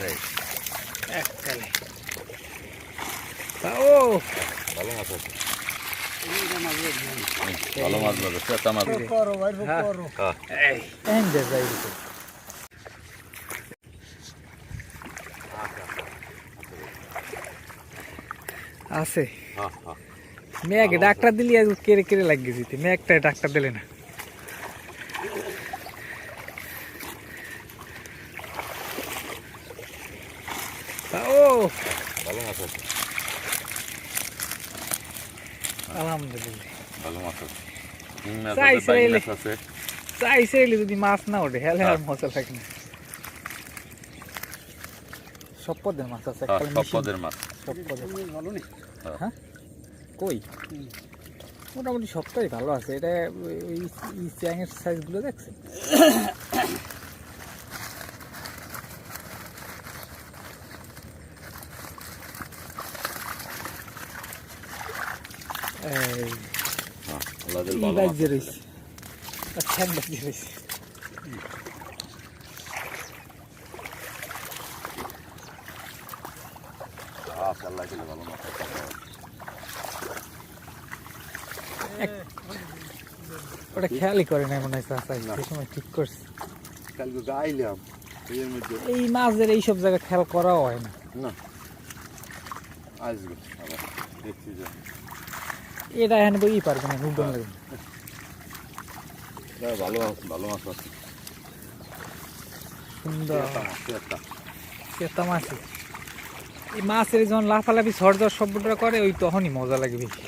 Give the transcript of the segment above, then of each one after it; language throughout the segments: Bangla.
এই এককালে ও ভালো মাছ আছে ভালো মাছ পাবে চেতা মাছ হ্যাঁ। হ্যাঁ এই এন্ডে যাই আছে হ্যাঁ হ্যাঁ ডাক্তার দিলি কেড়ে কেড়ে লাগিয়ে দিতে মেঘটা ডাক্তার দিলে না ও ভালো মাছ আছে আলহামদুলিল্লাহ ভালো মাছ আছে হুম, মাছ আছে, চাইছে যদি মাছ না ওঠে হেলে আর মজা লাগে না। সব পদের মাছ আছে সব পদের মাছ। সব পদের হ্যাঁ। কই? মোটামুটি সবটাই ভালো আছে। এটা ওই এই চ্যাংয়ের সাইজগুলো দেখছেন? এই ওটা খেয়ালই করে না মনে হয় সেই সময় ঠিক করছে। কালকে গাইলাম এই মাছদের এইসব জায়গায় খেয়াল করাও হয় না। না। আসবে আবার দেখছি যে এটা এখানে বই পারবে না নুডন লাগবে। না, ভালো মাছ ভালো মাছ আছে। সুন্দর। মাছ, এই মাছের যখন লাফালাফি সরদর শব্দটা করে ওই তখনই মজা লাগে বেশি।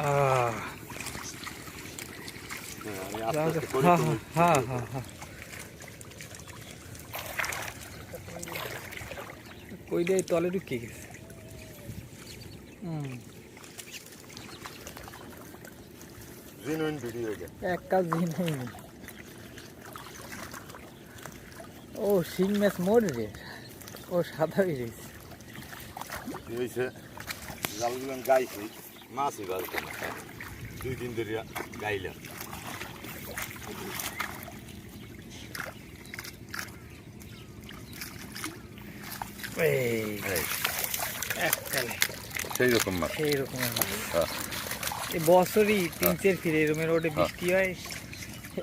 আহ, হ্যাঁ, হ্যাঁ হ্যাঁ হ্যাঁ হ্যাঁ কই দিয়ে তলে ঢুকে গেছে। হুম। Genuine video এটা। এক কাজ দিন ও শিং মাছ মরে রে। ও সাদা হয়ে গেছে। কি হয়েছে? জালগুলো গাইছি মাছই বাজতো না। দুই দিন ধরে গাইলাম। সেই রকম মাছ। সেই মাছ। এই বছরই তিন চার ফিরে এরমের রোডে হ্যাঁ। বৃষ্টি হয়।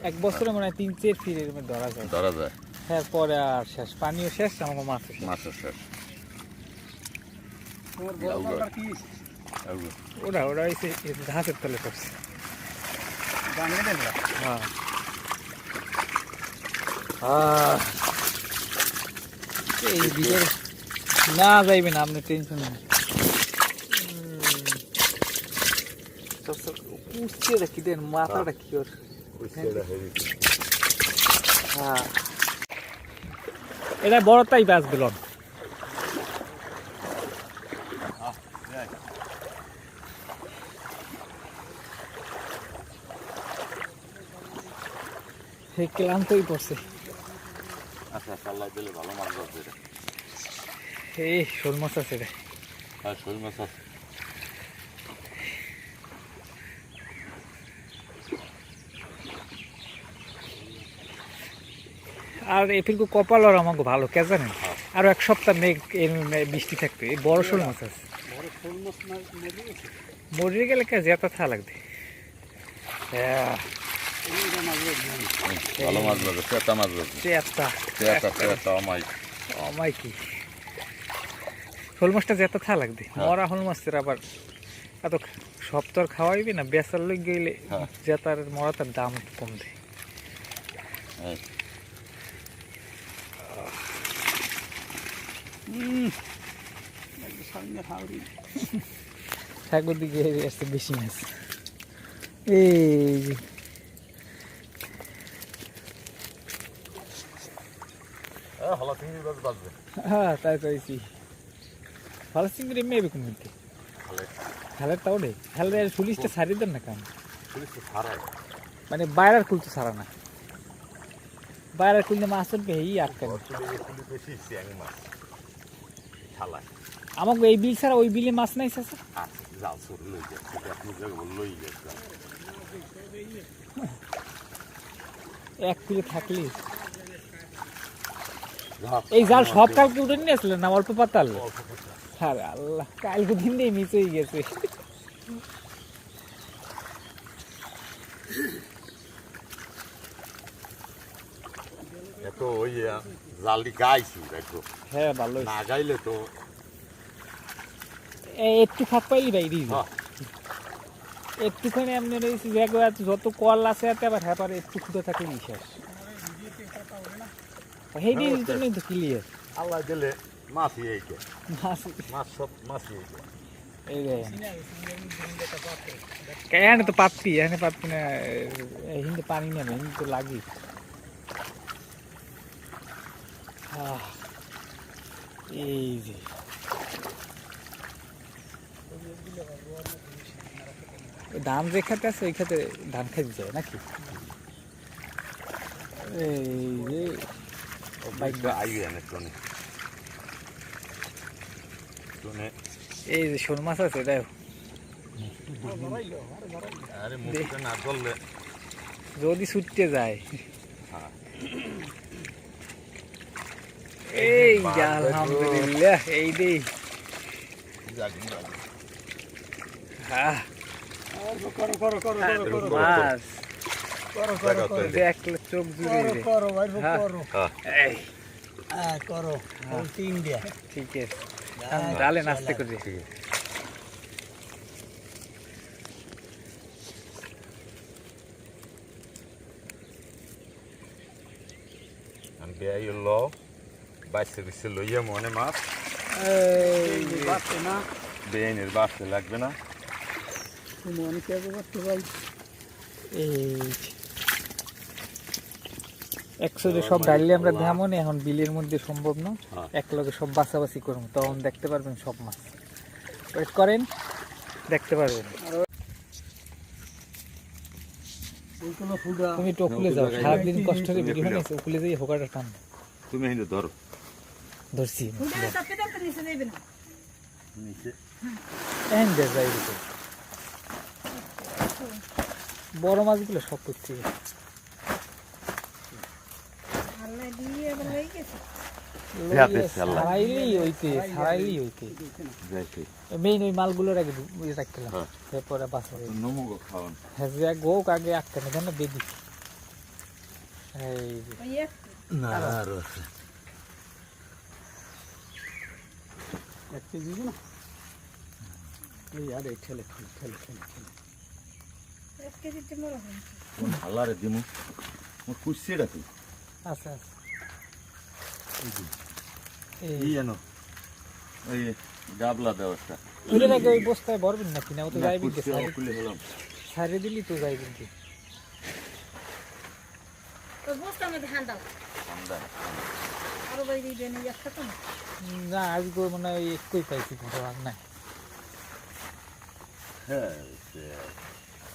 এক বছরে মনে হয় তিন চার ফিরে এরমের ধরা যায়। ধরা যায়। হ্যাঁ পরে আর শেষ। পানিও শেষ আমাকে মাছও শেষ। শেষ। ওরা ওরা হয়েছে? ঘাসের তলে করছে হ্যাঁ। এই ভিতরে না যাইবেন আপনি টেনশন নেই উঠছে দেখি দেন মাথাটা কি ওর। হ্যাঁ। এটা বড়টাই বাঁচবে লন সে ক্লান্তই পড়ছে। আচ্ছা পাল্লা দিলে ভালো মাছ আছে এটা। এই শোল মাছ আছে রে। আর শোল মাছ আছে। আর এপিলকু কপাল আর আমাকে ভালো কে জানেন? আর এক সপ্তাহ মেঘ বৃষ্টি থাকবে। বড় শোল মাছ আছে। মরিয়ে গেলে কে জেতা থা লাগবে? হ্যাঁ। ভালো মাছ পাবে চেতা মাছ পাবে চেতা। চেতা চেতা আমাই আমায় কি? শোল মাছটা জেতা থা লাগবে? হ্যাঁ। মরা শোল মাছের আবার এত আর খাওয়াইবি না বেচার লোক গেলে হ্যাঁ। জেতার মরাটার দাম কম দেয়। সাগর দিকে আসছে বেশি মাছ। এই যে, এ, হলা চিংড়ি মাছ বাজবে। হ্যাঁ তাই পাইছি ভালো মেয়ে কোন খালে খালের তাও নেই। খালের পুলিশটা সারি দেন না ছাড়াই মানে বাইরের কুল তো সারা না। বাইরের কুল মাছ আটকান বেশি মাছ। আমাকে এই বিল ছাড়া ওই বিলে মাছ নাই জাল সর লই লই এক কিলো থাকলে। এই জাল সব কালকে উঠে নিয়ে আসলেন না অল্প পাতাল? আরে আল্লাহ কালকে দিন দিয়ে নিচেই গেছে। এত ওই জালটি গাইছি একটু হ্যাঁ ভালো না গাইলে তো একটু ফাঁক পাইলি ভাই দিস হ্যাঁ। একটুখানি আপনি রয়েছি দেখো যত কল আছে এতে আবার হ্যাঁ একটু খুঁজে থাকলে বিশ্বাস সেই দিয়ে জন্যই তো ক্লিয়ার আল্লাহ দিলে মাছই এইকে মাছ মাছ সব মাছই এইকে এই দেখেন এখানে তো পাত্তি এখানে পাত্তি না এই হিন্দে পানি নেবে হিন্দে তো লাগি। এই যে। ধান যে খেতে আছে ওই খেতে ধান খেতে যায় নাকি? এই যে এই শোল মাছ আছে দেখো যদি ছুটতে যায়। হ্যাঁ। এই আলহামদুলিল্লাহ এই দে জাগি জাগি হ্যাঁ। করো করো করো করো বাইশে বিশে লইয়া মনে মাছ বেআইনের বাঁচতে লাগবে না অনেক আগে করতে পারি? এই একসাথে সব ডাইলে আমরা তেমন এখন বিলের মধ্যে সম্ভব না। হ্যাঁ। এক লগে সব বাছাবাছি করব তখন দেখতে পারবেন সব মাছ। ওয়েট করেন দেখতে পারবেন। তুমি একটু ওকুলে যাও সারাদিন কষ্ট করে ভিডিও বানিয়েছো ওকুলে যাই হোকাটা টান। তুমি ধরো। ধরছি নিচে যাইবে এন দে যাই বড় মাছগুলো সব করছি হয়ে মেইন ওই মালগুলোর আগে রাখলাম। হ্যাঁ। হ্যাঁ গোক আগে আটকে না কেন বেদি। না আর। আছে। এক কেজি না? এই আরে ঠেলে ঠেলে ঠেলে ঠেলে ঠেলে। এক কেজিতে কোন? হালারে দিমু মোর কুইছে রাখি আচ্ছা আচ্ছা এই জানো ব্যবস্থা তুলে ওই বস্তায় ভরবেন নাকি? না ও তো যাইবেন কি সারি দিলি তো যাইবেন কি না? আজকে মনে একই পাইছি নাই। হ্যাঁ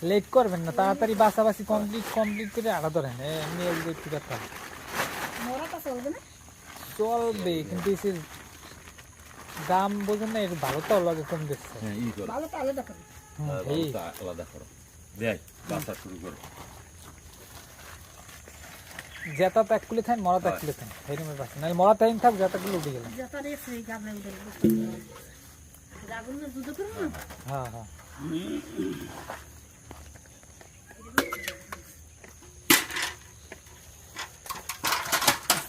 লেট করবেন না তাড়াতাড়ি বাসাবাসি কমপ্লিট কমপ্লিট করে আড়া ধরেন এমনি একটু মরাটা চলবে না? চলবে কিন্তু এসে দাম বোঝেন না এর ভালো তো লাগে কম হ্যাঁ ই করো। ভালো তো আলাদা করো হুম, আর এই। বাবুটা আলাদা করো। দেখ বাসা শুরু করো। জেতা তো এক কুলে থাকেন মরা তো এক কুলে রকমের বাসা নাহলে মরা টাইম থাক জেতা কুলে উঠে গাবলা দুধ না? হ্যাঁ হ্যাঁ।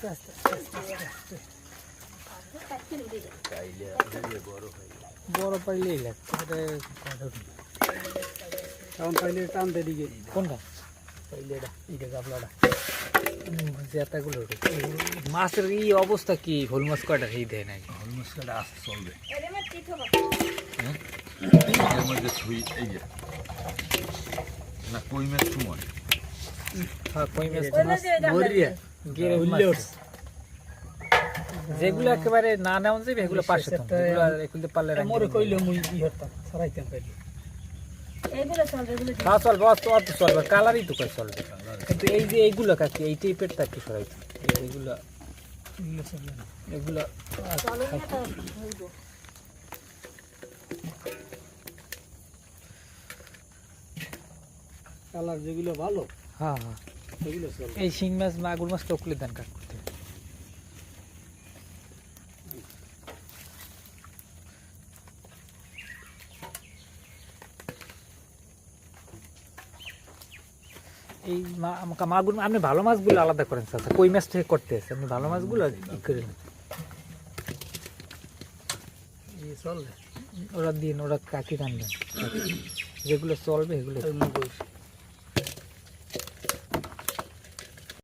আস্তে আস্তে আস্তে আস্তে আস্তে কাটতে উঠে যাবে বড় পাইলেই লাগছে এটা কথা উঠবে। তখন পাইলে টান দে দিকে। কোনটা? পাইলে এটা এইটা গাবলাটা জেতাগুলো উঠে মাছের এই অবস্থা কি? হল মাছ কয়টা সেই দেয় নাকি? মুসকাটা আসতে চলবে। এর মধ্যে টিট হবে। এর মধ্যে ছুই এই যে। না কই মাছ সময় হ্যাঁ কই মাছ ওই মধ্যে গাবলা মরিয়া গেরে মাছ যেগুলো একেবারে না নেওয়া যাবে এগুলো পাশে এগুলো পারলে মোরে কইলে মুই ই হতাম সরাইতাম পাইলে। হ্যাঁ চলবে অত অত চলবে কালারই তো চলবে কিন্তু এই যে এইগুলো কাকি এই টাইপের তা একটু সরাই এইগুলো এগুলো কালার যেগুলো ভালো হ্যাঁ হ্যাঁ। এই শিং মাছ মাগুর মাছ টকলে ধান কাট করতে। এই মাগুর আপনি ভালো মাছগুলো আলাদা করেন চাচা। কই মাছ থেকে করতে আছে? আপনি ভালো মাছগুলো ই করেন ওরা দিন ওরা কাকি রান্ধেন যেগুলো চলবে এগুলো